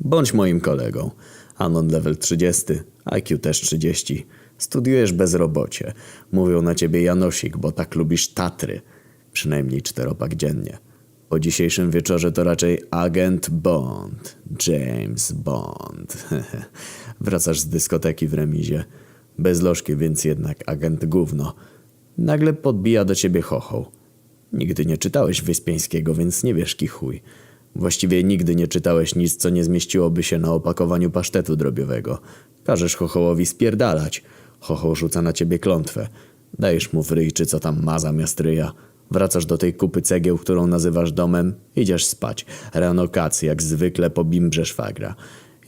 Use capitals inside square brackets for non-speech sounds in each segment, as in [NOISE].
Bądź moim kolegą. Anon level 30, IQ też 30. Studiujesz bezrobocie. Mówią na ciebie Janosik, bo tak lubisz Tatry. Przynajmniej czteropak dziennie. Po dzisiejszym wieczorze to raczej agent Bond. James Bond. [LAUGHS] Wracasz z dyskoteki w remizie. Bez lożki, więc jednak agent gówno. Nagle podbija do ciebie chochoł. Nigdy nie czytałeś Wyspiańskiego, więc nie wiesz ki chuj. Właściwie nigdy nie czytałeś nic, co nie zmieściłoby się na opakowaniu pasztetu drobiowego. Każesz chochołowi spierdalać. Chochoł rzuca na ciebie klątwę. Dajesz mu w czy co tam ma zamiast ryja. Wracasz do tej kupy cegieł, którą nazywasz domem. Idziesz spać. Rano kacy, jak zwykle po bimbrze szwagra.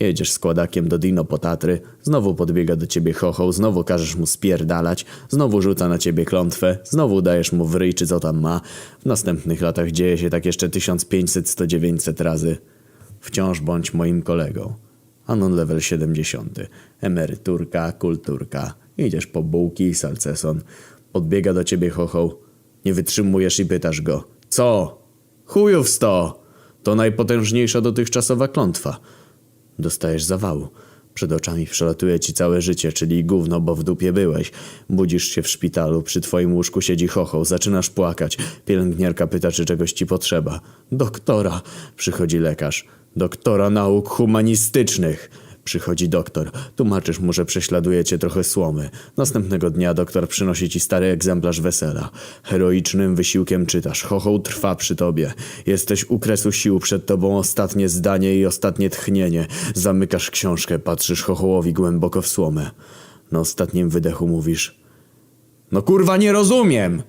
Jedziesz składakiem do Dino po Tatry, znowu podbiega do ciebie chochoł, znowu każesz mu spierdalać, znowu rzuca na ciebie klątwę, znowu dajesz mu w ryj, czy co tam ma. W następnych latach dzieje się tak jeszcze 1500-100-900 razy. Wciąż bądź moim kolegą. Anon level 70. Emeryturka, kulturka. Idziesz po bułki i salceson. Podbiega do ciebie chochoł. Nie wytrzymujesz i pytasz go. Co? Chujów sto! To najpotężniejsza dotychczasowa klątwa. Dostajesz zawału. Przed oczami przelatuje ci całe życie, czyli gówno, bo w dupie byłeś. Budzisz się w szpitalu, przy twoim łóżku siedzi chochoł, zaczynasz płakać. Pielęgniarka pyta, czy czegoś ci potrzeba. Doktora! Przychodzi lekarz. Doktora nauk humanistycznych! Przychodzi doktor. Tłumaczysz mu, że prześladuje cię trochę słomy. Następnego dnia doktor przynosi ci stary egzemplarz wesela. Heroicznym wysiłkiem czytasz. Chochoł trwa przy tobie. Jesteś u kresu sił, przed tobą ostatnie zdanie i ostatnie tchnienie. Zamykasz książkę, patrzysz chochołowi głęboko w słomę. Na ostatnim wydechu mówisz... No kurwa nie rozumiem!